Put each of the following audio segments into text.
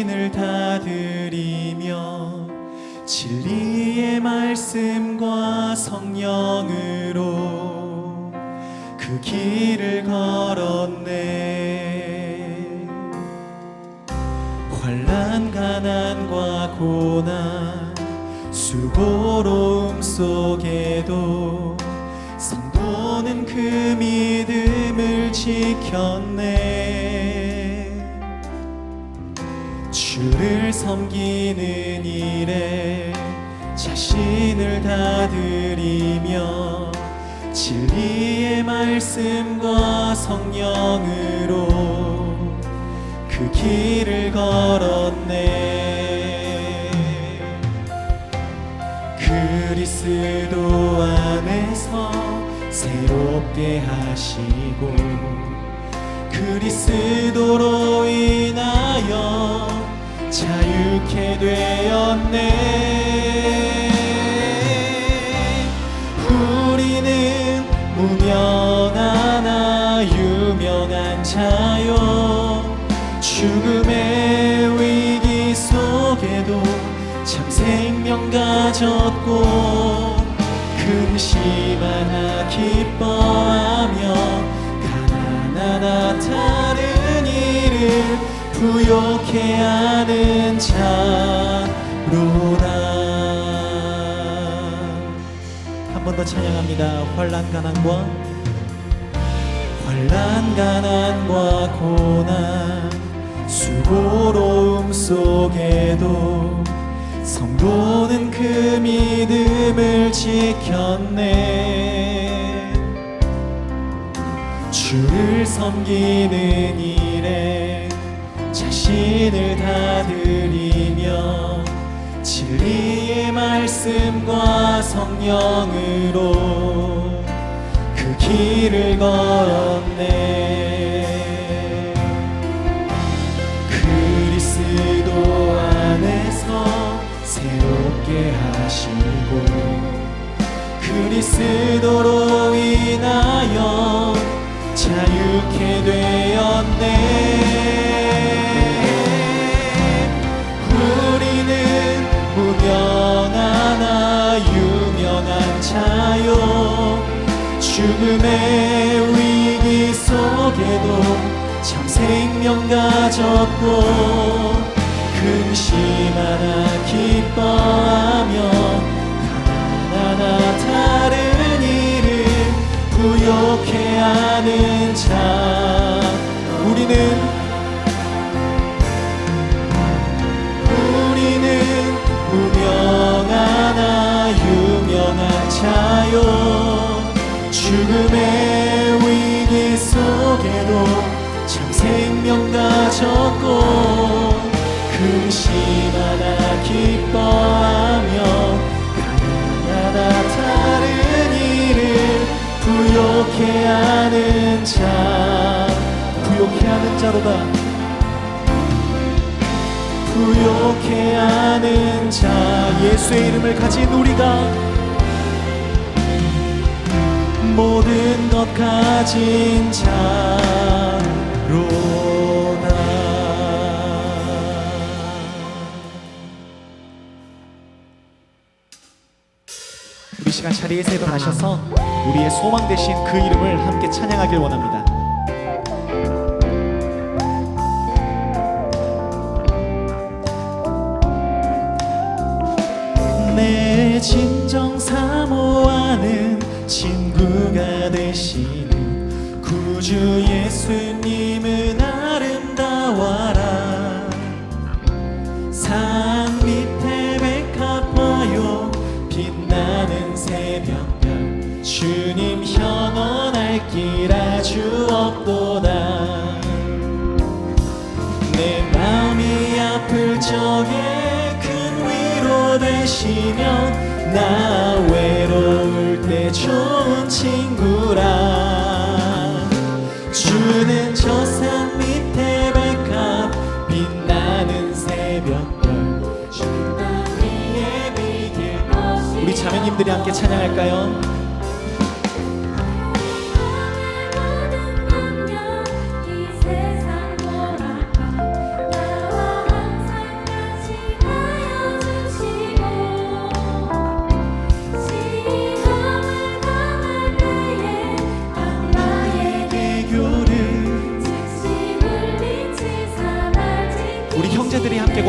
자신을 다 드리며 진리의 말씀과 성령으로 그 길을 걸었네. 환란 가난과 고난 수고로움 속에도 성도는 그 믿음을 지켰네 주를 섬기는 일에 자신을 다 드리며 진리의 말씀과 성령으로 그 길을 걸었네. 그리스도 안에서 새롭게 하시고 그리스도로 인하여 자유케 되었네. 우리는 무명하나 유명한 자요. 죽음의 위기 속에도 참 생명 가졌고 근심하나 기뻐하며 가난하나 다른 일을 부욕해 하는 자로다. 한번 더 찬양합니다. 환란 가난과 환란 가난과 고난 수고로움 속에도 성도는 그 믿음을 지켰네. 주를 섬기는 일에 자신을 다 드리며 진리의 말씀과 성령으로 그 길을 걸었네. 그리스도 안에서 새롭게 하시고 그리스도로 죽음의 위기 속에도 참 생명 가졌고 근심하나 기뻐하며 가난하나 다른 일을 부욕해 하는 자 죽음의 위기 속에도 참 생명 가졌고 근심하나 기뻐하며 가난하나 다른 일을 부욕해 하는 자 부욕해 하는 자로다. 부욕해 하는 자 예수의 이름을 가진 우리가 모든 것 가진 자로다 우리 시간 자리에서 일어나셔서 우리의 소망 되신 그 이름을 함께 찬양하길 원합니다. 내 진정 사모하는 친구가 되시는 구주 예수님은 아름다워라. 산 밑에 백합화요 빛나는 새벽별 주님 현원할 길 아주 없도다. 내 마음이 아플 적에 큰 위로 되시면 나 외로울 때 좋은 친구라 주는 저 산 밑에 백합 빛나는 새벽별 우리 자매님들이 함께 찬양할까요?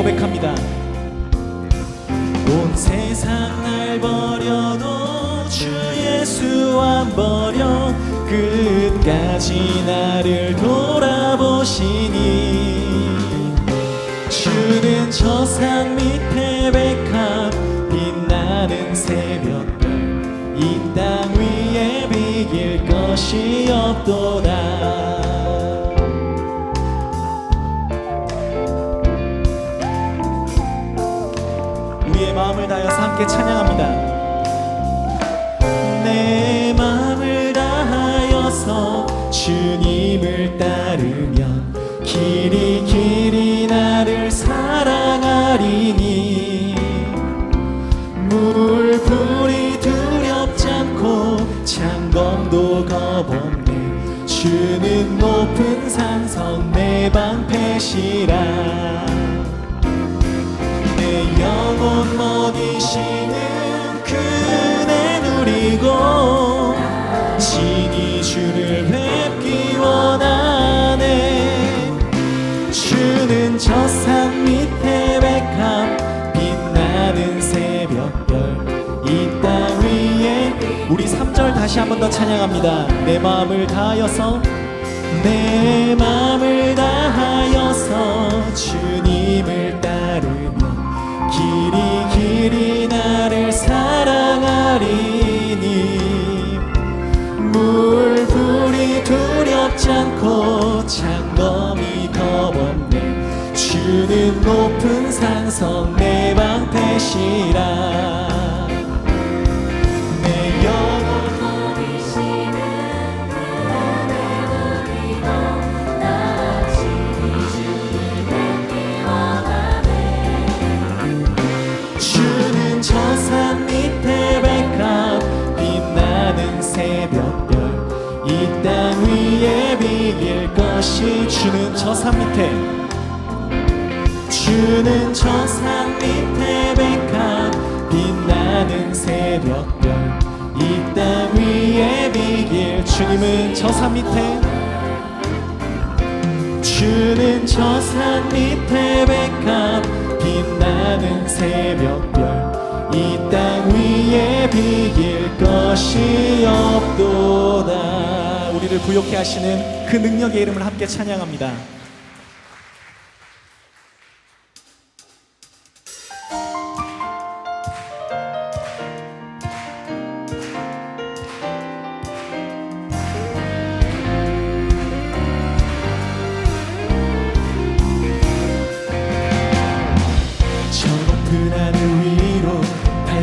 고백합니다. 온 세상 날 버려도 주 예수 안 버려 끝까지 나를 돌아보시니 주는 저산 밑에 백합 빛나는 새벽별 이 땅 위에 비길 것이 없도다 함께 찬양합니다. 내 마음을 다하여서 주님을 따르면 길이 길이 나를 사랑하리니 물불이 두렵지 않고 창검도 겁없네 주는 높은 산성 내 방패시 다시 한 번 더 찬양합니다. 내 마음을 다하여서 내 마음을 다하여서 주님을 따르면 길이 길이 나를 사랑하리니. 물불이 두렵지 않고 창검이 겁없네. 주는 높은 산성 내 방패시라 저 산 밑에. 주는 저 산 밑에 백합 빛나는 새벽별. 이 땅 위에 비길 것이 없도다. 우리를 부욕해 하시는 그 능력의 이름을 함께 찬양합니다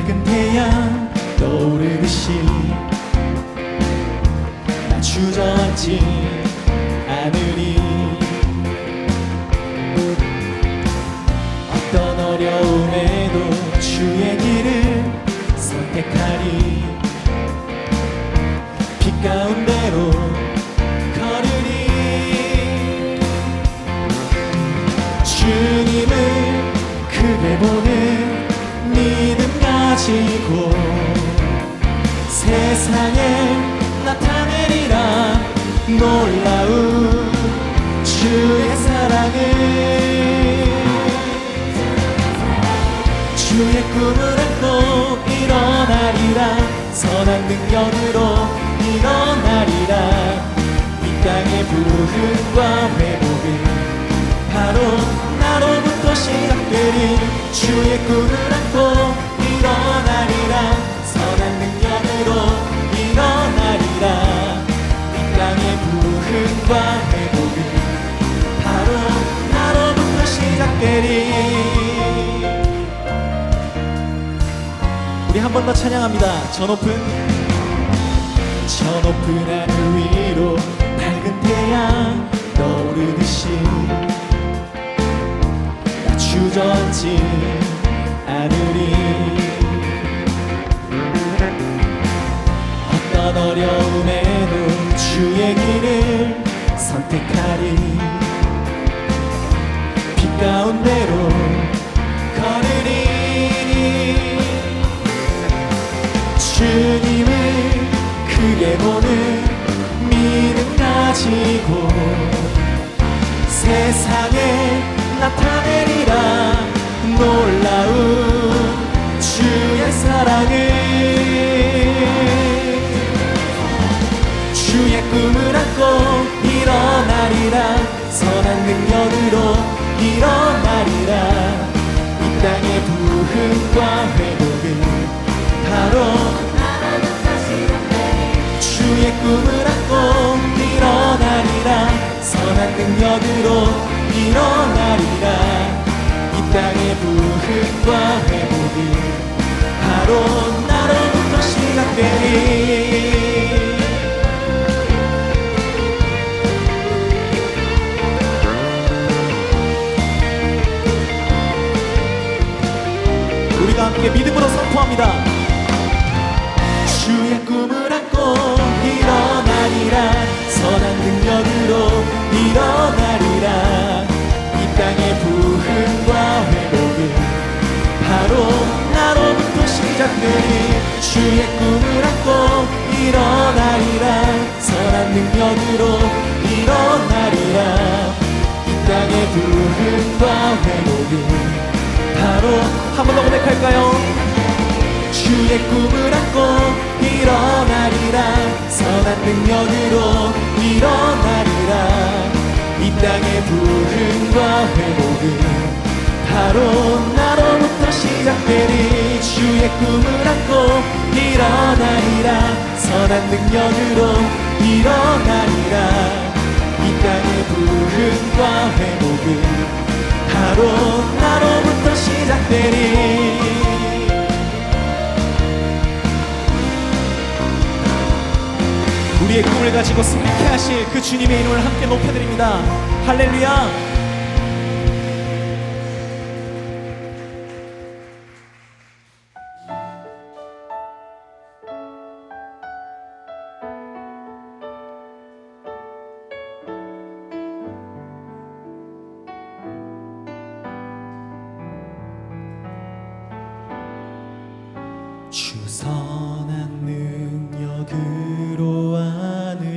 밝은 태양 떠오르듯이 나 주저앉지 않으리 어떤 어려움에도 주의 길을 선택하리 세상에 나타내리라. 놀라운 주의 사랑을. 주의 꿈을 안고 일어나리라. 선한 능력으로 일어나리라. 이 땅의 부흥과 회복은 바로 나로부터 시작되리. 주의 꿈을 안고 때리 우리 한 번 더 찬양합니다. 저 높은 저 높은 하늘 위로 밝은 태양 떠오르듯이 나 주저앉지 않으리. 어떤 어려움에도 주의 길을 선택하리. 빛 가운데로 걸으리 주님을 크게 보는 믿음 가지고 세상에 나타내리라 놀라운 주의 사랑을 주의 꿈을 안고 일어나리라 선한 능력으로 땅의 부흥과 회복을 바로 주의 꿈을 안고 일어나리라. 선한 능력으로 일어나리라. 이 땅의 부흥과 회복이 바로 나로부터 시작되리 함께 믿음으로 선포합니다. 주의 꿈을 안고 일어나리라. 선한 능력으로 일어나리라. 이 땅의 부흥과 회복은 바로 나로부터 시작되리. 주의 꿈을 안고 일어나리라. 선한 능력으로 일어나리라. 이 땅의 부흥과 회복은 바로 한 번 더 고백할까요? 주의 꿈을 안고 일어나리라. 선한 능력으로 일어나리라. 이 땅의 부흥과 회복은 바로 나로부터 시작되리. 주의 꿈을 안고 일어나리라. 선한 능력으로 일어나리라. 이 땅의 부흥과 회복은 바로 나로부터 시작되리 우리의 꿈을 가지고 승리케 하실 그 주님의 이름을 함께 높여드립니다. 할렐루야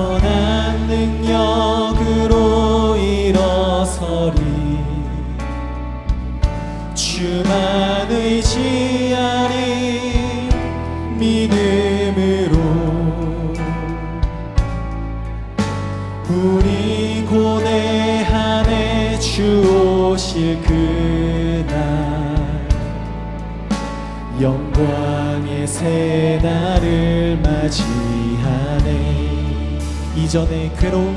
선한 능력으로 일어서리. 주만 의지하리 믿음으로. 우리 고뇌한에 주 오실 그날. 영광의 새 날을 맞이하네 이전의 괴로움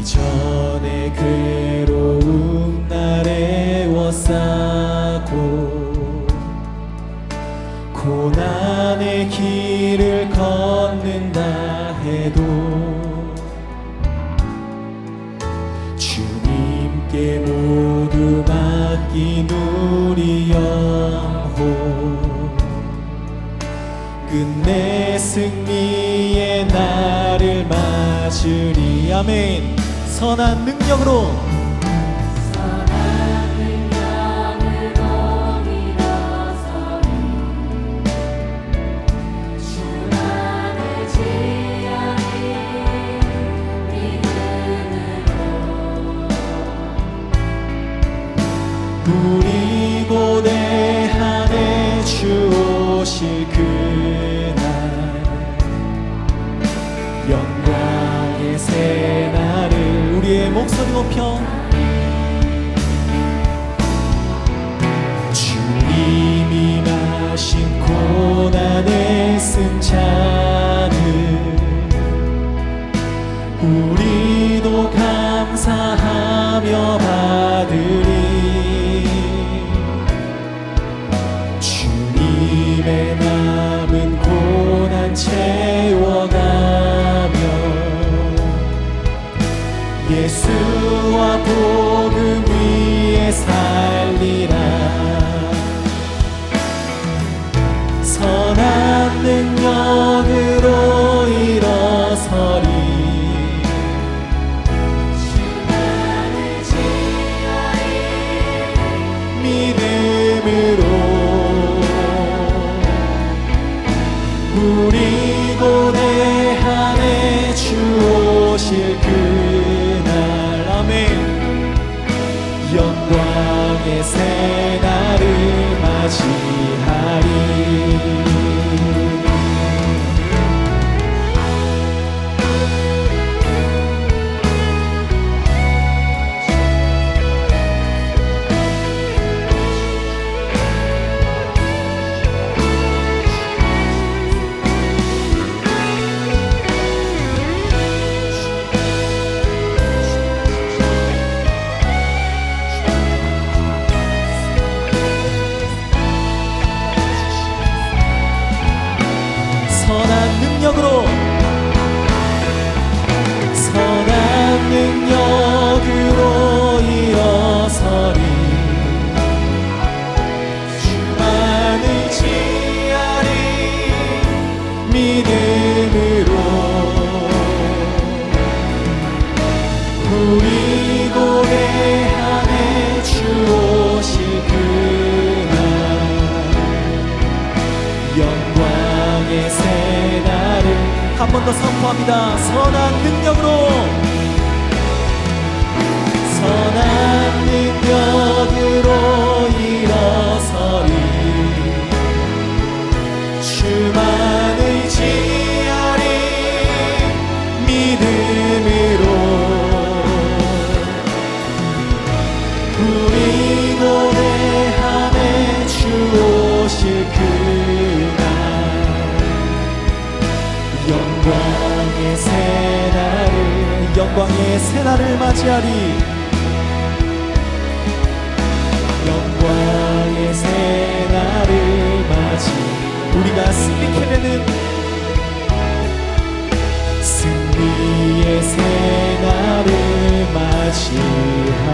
이전의 괴로움 날 애워싸 맞으리 아멘 선한 능력으로 우리 믿 우리 고개하네 주 오실 그날 영광의 새날을 한 번 더 선포합니다. 선한 능력으로 영광의 새날을 맞이하리. 영광의 새날을 맞이 우리가 승리케 되는 승리의 새날을 맞이하리.